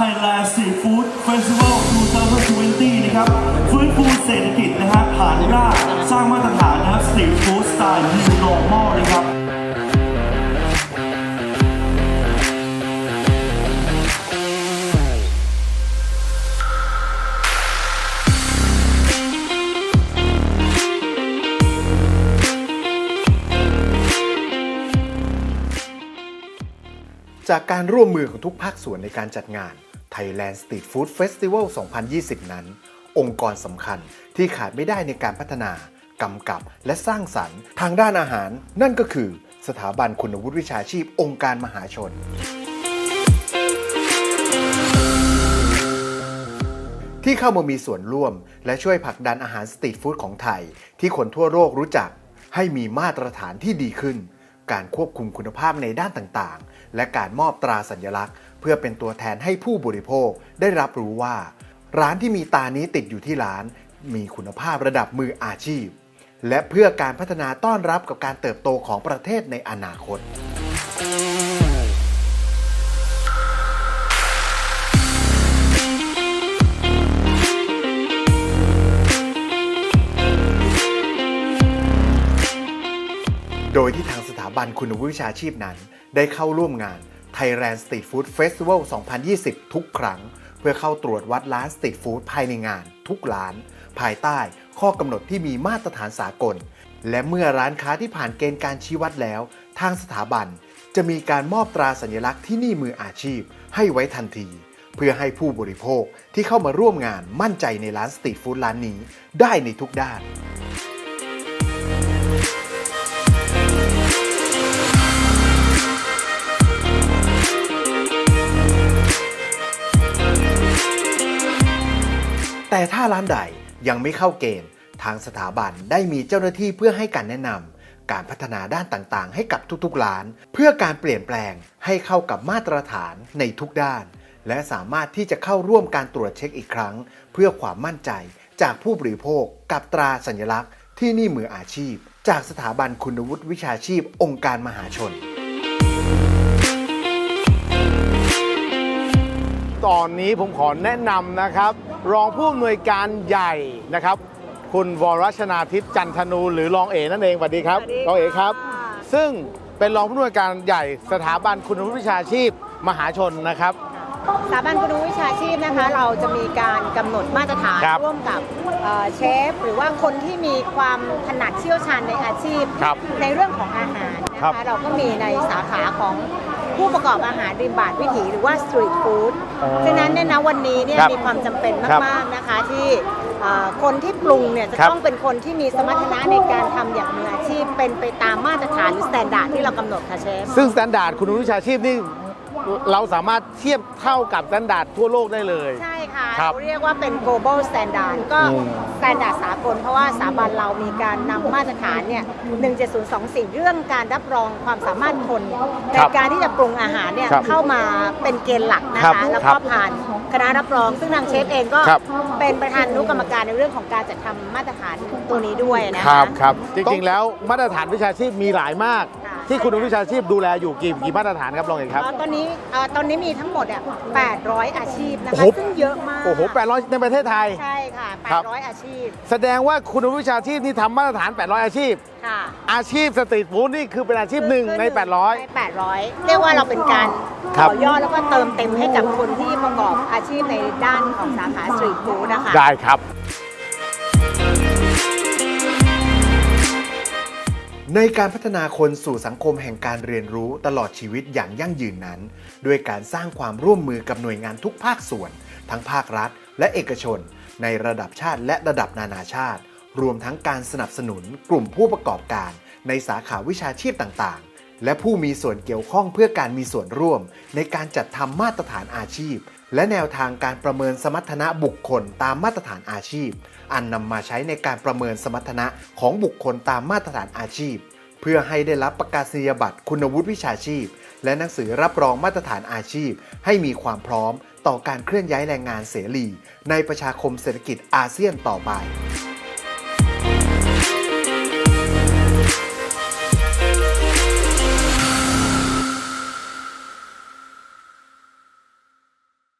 Thailand Seafood Festival 2020 นะครับฟื้นฟูเศรษฐกิจนะฮะฐานรากสร้างมาตรฐานนะครับ Street Food Style New Normal นะครับจากการร่วมมือของทุกภาคส่วนในการจัดงาน Thailand Street Food Festival 2020 นั้น องค์กรสำคัญที่ขาดไม่ได้ในการพัฒนากำกับและสร้างสรรค์ทางด้านอาหาร นั่นก็คือสถาบันคุณวุฒิวิชาชีพองค์การมหาชน ที่เข้ามามีส่วนร่วม และช่วยผลักดันอาหารสตรีทฟู้ดของไทย ที่คนทั่วโลกรู้จัก ให้มีมาตรฐานที่ดีขึ้น การควบคุมคุณภาพในด้านต่างๆ และการมอบตราสัญลักษณ์ เพื่อเป็นตัวแทนให้ผู้บริโภคได้รับรู้ว่า ร้านที่มีตานี้ติดอยู่ที่ร้าน มีคุณภาพระดับมืออาชีพ และเพื่อการพัฒนาต้อนรับกับการเติบโตของประเทศในอนาคตโดยที่ทางสถาบันคุณวุฒิวิชาชีพนั้น ได้เข้าร่วมงาน Thailand Street Food Festival 2020 ทุกครั้ง เพื่อเข้าตรวจวัดร้านสตรีทฟู้ดภายในงาน ทุกร้าน ภายใต้ข้อกำหนดที่มีมาตรฐานสากล และเมื่อร้านค้าที่ผ่านเกณฑ์การชี้วัดแล้ว ทางสถาบัน จะมีการมอบตราสัญลักษณ์ที่นี่มืออาชีพ ให้ไว้ทันที เพื่อให้ผู้บริโภคที่เข้ามาร่วมงานมั่นใจในร้านสตรีทฟู้ดร้านนี้ ได้ในทุกด้าน แต่ถ้าร้านใดยังไม่เข้าเกณฑ์ ทางสถาบันได้มีเจ้าหน้าที่เพื่อให้การแนะนำการพัฒนาด้านต่างๆ ให้กับทุกๆร้าน เพื่อการเปลี่ยนแปลงให้เข้ากับมาตรฐานในทุกด้าน และสามารถที่จะเข้าร่วมการตรวจเช็คอีกครั้ง เพื่อความมั่นใจจากผู้บริโภค กับตราสัญลักษณ์ที่นี่มืออาชีพ จากสถาบันคุณวุฒิวิชาชีพ องค์การมหาชน ตอนนี้ผมขอแนะนำนะครับ รองผู้อำนวยการใหญ่นะครับ คุณวรชนาทิพย์จันทนูหรือรองเอนั่นเองสวัสดีครับสวัสดีรองเอครับค่ะซึ่งเป็นรองผู้อำนวยการใหญ่สถาบันคุณวุฒิวิชาชีพ มหาชนนะครับสถาบันคุณวิชาชีพนะคะเราจะมีการกำหนดมาตรฐานครับร่วมกับเอ่อเชฟ หรือว่าคนที่มีความถนัดเชี่ยวชาญในอาชีพครับในเรื่องของอาหารนะครัคะบเราก็มีในสาขาของ ผู้ประกอบอาหารริมบาทวิถีหรือว่าสตรีทฟู้ดอ๋อฉะนั้นเนี่ยนะวันนี้เนี่ยครับมีความจำเป็นครับมากๆนะคะที่เอ่อคนที่ปรุงเนี่ยจะครับต้องเป็นคนที่มีสมรรถนะในการทำอย่างมืออาชีพเป็นไปตามมาตรฐานหรือสแตนดาร์ดที่เรากำหนดค่ะเชฟ ซึ่งสแตนดาร์ดคุณวุฒิวิชาชีพนี่ เราสามารถเทียบเท่ากับสแตนดาร์ดทั่วโลกได้เลย ใช่ค่ะครับเราเรียกว่าเป็น global standard ก็อืม standard สากล เพราะว่าสถาบันเรามีการนำมาตรฐานเนี่ย 17024 เรื่องการรับรองความสามารถคนในการที่จะปรุงอาหารเนี่ยครับเข้ามาเป็นเกณฑ์หลักนะครัคะบแล้วครัก็บผ่านคณะรับรอง ซึ่งทางเชฟเองก็ครับเป็นประธานอนุกรรมการในเรื่องของการจัดทำมาตรฐานตัวนี้ด้วยนะคคะรับครับจริงๆแล้วมาตรฐานวิชาชีพมีหลายมากค่ะ ที่คุณวุฒิวิชาชีพดูแลอยู่กี่กี่มาตรฐานครับรองเอกครับเอ่อตอนนี้เอ่อตอนนี้มีทั้งหมดอะ800 อาชีพนะโอ้คะโห ซึ่งเยอะมากโอ้โห800 ในประเทศไทย ใช่ค่ะ ครับ 800 อาชีพแสดงว่าคุณวิชาชีพนี่ทำมาตรฐาน 800 อาชีพ ค่ะอาชีพสตรีทฟู้ดนี่คือเป็นอาชีพหนึ่งในใน800 เรียกว่าเราเป็นการครับ ต่อยอดแล้วก็เติมเต็มให้กับคนที่ประกอบอาชีพในด้านของสาขาสตรีทฟู้ดนะคะ800ได้ครับ ในการพัฒนาคนสู่สังคมแห่งการเรียนรู้ตลอดชีวิตอย่างยั่งยืนนั้น ด้วยการสร้างความร่วมมือกับหน่วยงานทุกภาคส่วน ทั้งภาครัฐ และเอกชน ในระดับชาติและระดับนานาชาติ รวมทั้งการสนับสนุนกลุ่มผู้ประกอบการ ในสาขาวิชาชีพต่างๆ และผู้มีส่วนเกี่ยวข้องเพื่อการมีส่วนร่วม ในการจัดทำมาตรฐานอาชีพ และแนวทางการประเมินสมรรถนะบุคคลตามมาตรฐานอาชีพ อันนำมาใช้ในการประเมินสมรรถนะของบุคคลตามมาตรฐานอาชีพ เพื่อให้ได้รับประกาศนียบัตรคุณวุฒิวิชาชีพ และหนังสือรับรองมาตรฐานอาชีพ ให้มีความพร้อมต่อการเคลื่อนย้ายแรงงานเสรี ในประชาคมเศรษฐกิจอาเซียนต่อไป